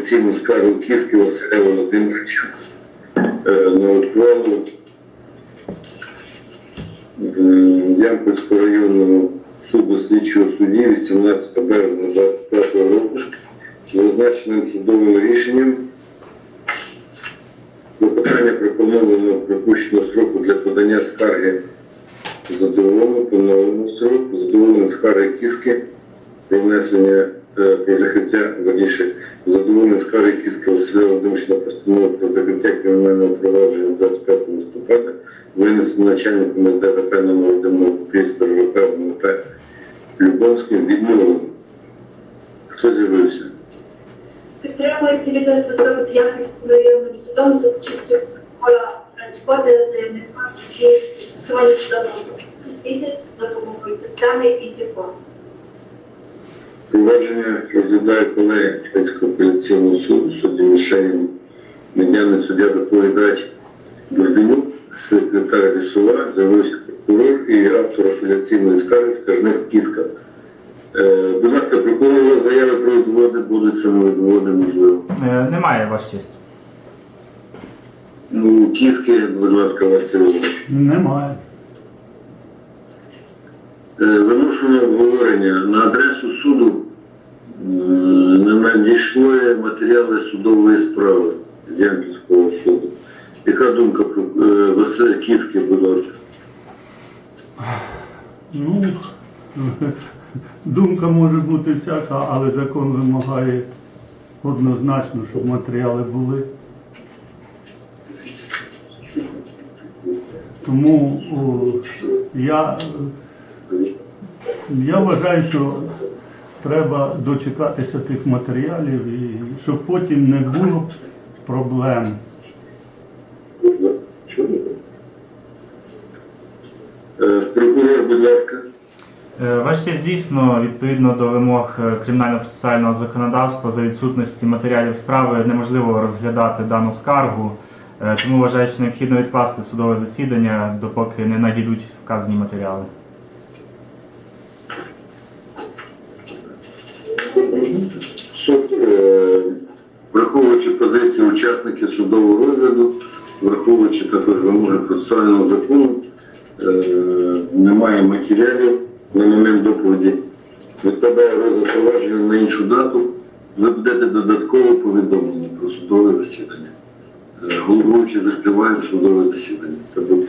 апеляційну скаргу Кіски Василя Володимировича. Е, на ухвалу Ямпольського районного суду слідчого судді 18 березня 25 року зазначеним судовим рішенням. Клопотання пропонованого припущеного строку для подання скарги задоволено поновленого строку, задоволено скарги кіски про внесення про закриття, верніше, задоволено скарги кіски Василя Володимировича на про закриття кримінального провадження 25 листопада, винесено начальником СДВП номер 1 Київського РВП ВМП Любомським відмовлено. Хто з'явився? Підтримується відеозв'язок з Яхівським районним судом за участю Кола Франчко, заявника фіксування судового здійснюється допомогою системи і ІСІФОН. Провадження розглядає колеги Київського апеляційного суду, судді Мішенін, медняний суддя доповідач Горденюк, секретар Лісова, з'явився прокурор і автор апеляційної скарги Скаржник Кіска. Е, будь ласка, прокурор заяви про відводи будуть самовідводи, можливо. Е, Немає, ваш честь. Ну, Кіски, будь ласка, Васильович. Немає. Е, Виношено обговорення на адресу суду е, не надійшли матеріали судової справи з Ямпільського суду. Яка думка про е, Василь Кіски, будь ласка? Ну, думка може бути всяка, але закон вимагає однозначно, щоб матеріали були. Тому о, я, я вважаю, що треба дочекатися тих матеріалів і щоб потім не було проблем. Е, Прокурор, будь ласка. Е, Ваш честь дійсно відповідно до вимог е, кримінально-процесуального законодавства за відсутності матеріалів справи неможливо розглядати дану скаргу. Тому вважаю, що необхідно відкласти судове засідання, допоки не надійдуть вказані матеріали. Суд, е, враховуючи позиції учасників судового розгляду, враховуючи також вимоги процесуального закону, е, немає матеріалів на момент доповіді. Відкладає розгляд провадження на іншу дату. Ви будете додатково повідомлені про судове засідання. Е, Головуючий закриває судове засідання. Це буде.